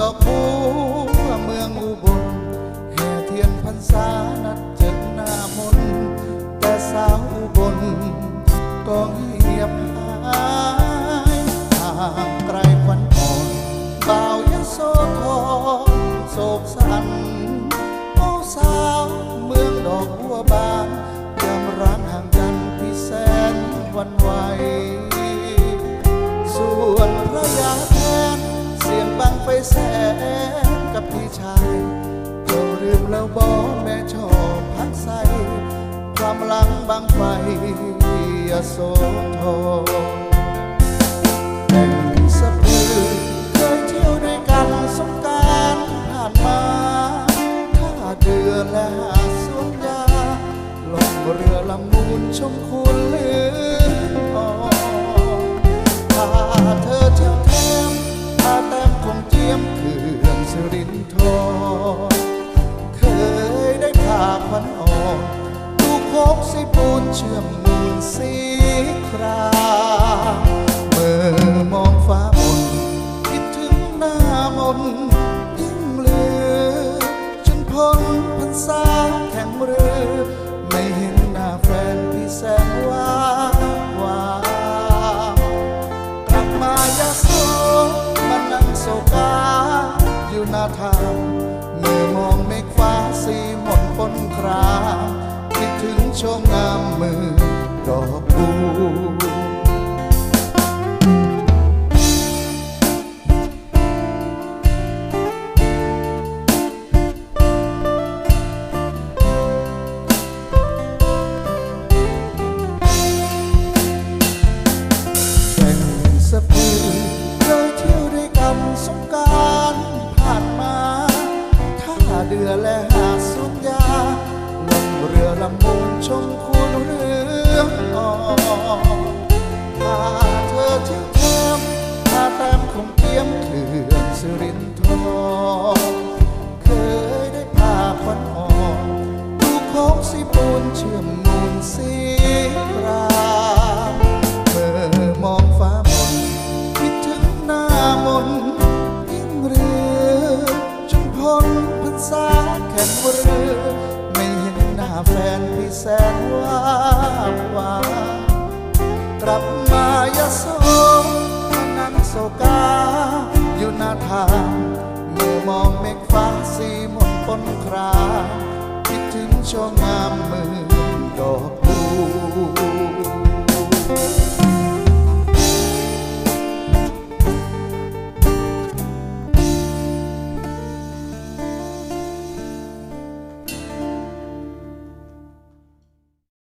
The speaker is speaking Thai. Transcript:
ดอกบัวเมืองอุบลแห่เทียนพรรษานัดเจอหน้ามนแต่สาวอุบลก็เงียบหายห่างไกลควันอ่อนบ่าวยโสธรโศกสันโอ้สาวเมืองดอกบัวบานยามร้างห่างกันพี่แสนวันไหวส่วนพระยา ลำบางไฟยโสธรแต่งสะพือเคยเที่ยวด้วยกันสงการผ่านมาถ้าเดือและหาสวนยาลงเรือลำมูลชมคุณลืมอ่อน เชื่อมมูลสีครา ดอกบัวแข่งสะพือเคยเที่ยวด้วยกันสงกรารผ่านมาท่าเดือและหาดสุนยาลงเรือลำมูลชม แข่งเรือไม่เห็นหน้าแฟนที่แสนว่างหวากลับมายาโสมานั่งโศกาอยู่หน้าทางมือมองไม่